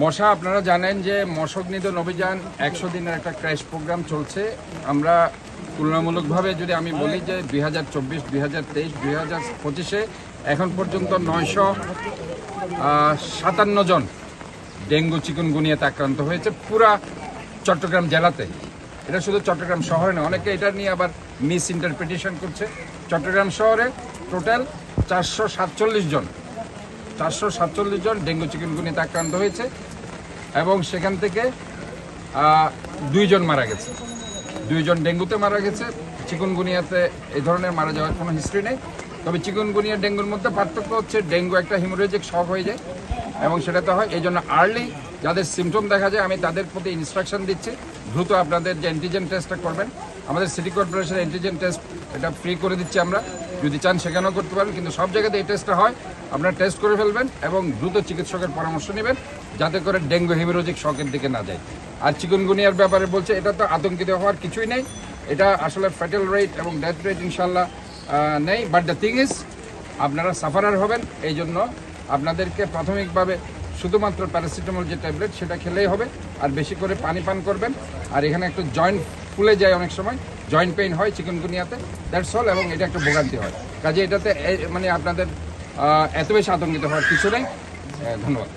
মশা, আপনারা জানেন যে মশক নিধন অভিযান একশো দিনের একটা ক্র্যাশ প্রোগ্রাম চলছে। আমরা তুলনামূলকভাবে যদি আমি বলি যে দুই হাজার চব্বিশ, দুই হাজার তেইশ, দুই হাজার পঁচিশে এখন পর্যন্ত নয়শো সাতান্ন জন ডেঙ্গু চিকুনগুনিয়াতে আক্রান্ত হয়েছে পুরা চট্টগ্রাম জেলাতে। এটা শুধু চট্টগ্রাম শহরে না, অনেকে এটা নিয়ে আবার মিস ইন্টারপ্রিটেশন করছে। চট্টগ্রাম শহরে টোটাল চারশো সাতচল্লিশ জন চারশো সাতচল্লিশ জন ডেঙ্গু চিকুনগুনিতে আক্রান্ত হয়েছে এবং সেখান থেকে দুইজন মারা গেছে। দুইজন ডেঙ্গুতে মারা গেছে। চিকুনগুনিয়াতে এই ধরনের মারা যাওয়ার কোনো হিস্ট্রি নেই। তবে চিকুনগুনিয়া ডেঙ্গুর মধ্যে পার্থক্য হচ্ছে ডেঙ্গু একটা হিমোরেজিক শখ হয়ে যায় এবং সেটাতে হয়। এই জন্য আর্লি যাদের সিমটম দেখা যায়, আমি তাদের প্রতি ইনস্ট্রাকশন দিচ্ছি। দ্রুত আপনাদের যে অ্যান্টিজেন টেস্টটা করবেন, আমাদের সিটি কর্পোরেশন অ্যান্টিজেন টেস্ট এটা ফ্রি করে দিচ্ছি আমরা। যদি চান সেখানেও করতে পারেন কিন্তু সব জায়গাতে এই টেস্টটা হয়। আপনারা টেস্ট করে ফেলবেন এবং দ্রুত চিকিৎসকের পরামর্শ নেবেন, যাতে করে ডেঙ্গু হিমোরোজিক শখের দিকে না যায়। আর চিকুনগুনিয়ার ব্যাপারে বলছে, এটা তো আতঙ্কিত হওয়ার কিছুই নেই। এটা আসলে ফ্যাটাল রেট এবং ডেথ রেট ইনশাল্লাহ নেই। বাট দ্য থিং ইজ আপনারা সাফারার হবেন। এই জন্য আপনাদেরকে প্রাথমিকভাবে শুধুমাত্র প্যারাসিটামল যে ট্যাবলেট সেটা খেলেই হবে। আর বেশি করে পানি পান করবেন। আর এখানে একটু জয়েন্ট ফুলে যায় অনেক সময়। জয়েন্ট পেইন হয় চিকেনগুনিয়াতে দ্যাটস অল এবং এটা একটা ভোগান্তি হয়। কাজে এটাতে মানে আপনাদের এত বেশি আতঙ্কিত হওয়ার কিছু নেই। ধন্যবাদ।